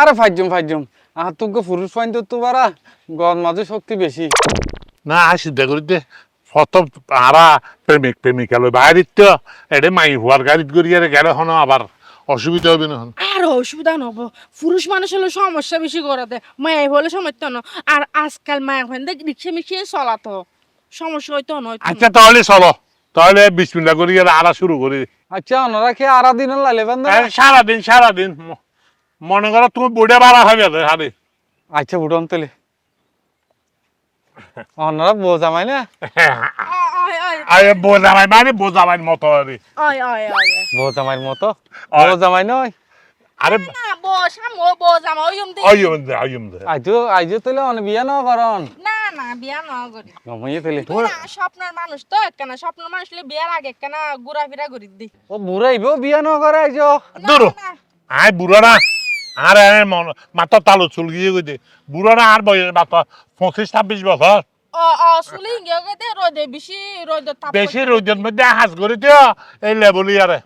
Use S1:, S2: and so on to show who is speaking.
S1: আরে ফাইজম ফাইজম আহ তোকে পুরুষ পাইন তো তো বারা গর মাঝে শক্তি বেশি।
S2: না চিন্তা করি দে। প্রথম আরা প্রেমিক প্রেমিকা লই বাইরিত তো এডে মাই হওয়ার গাড়িত গড়িয়ে গেলে হন আবার অসুবিধা হবে না
S3: আর অসুবিধা নব পুরুষ মানুষ হলে সমস্যা বেশি করে দেয় মায়া হলে সমস্যা ন। আর আজকাল মায়া হন দেখ রিক্সা মিশিয়ে চলাতো। সমস্যা হইতো নয়
S2: আচ্ছা তাহলে চলো। তাহলে বিশ মিনিট করি আরা শুরু করি।
S1: আচ্ছা ওনারা কি আরা দিন
S2: এই সারাদিন সারাদিন। মনে করো তুমি বুড়ে বাড়া হবে হারে
S1: আচ্ছা উঠন তেলে ওনারা বোঝামাই না?
S2: আরে বোঝামাই মানে মতো আরে
S1: বোঝামাইর মতো। বোঝামাই নয়?
S2: আরে
S3: স্বপ্নের মানুষ তো একখানা স্বপ্নের মানুষ বিয়ার আগে একখানা ঘুরা ফিরা করি দি
S1: ও বুড়াইবো বিয়া ন করে আইজো
S2: দূর।
S3: না,
S2: আয় বুড়া না আর মাথা তালু চুল গিয়ে গেছে বুড়া না আর বয়স মাথা পঁচিশ ছাব্বিশ বছর। বেশি রোদের মধ্যে হাজ করে দিও এই লেবলি আরে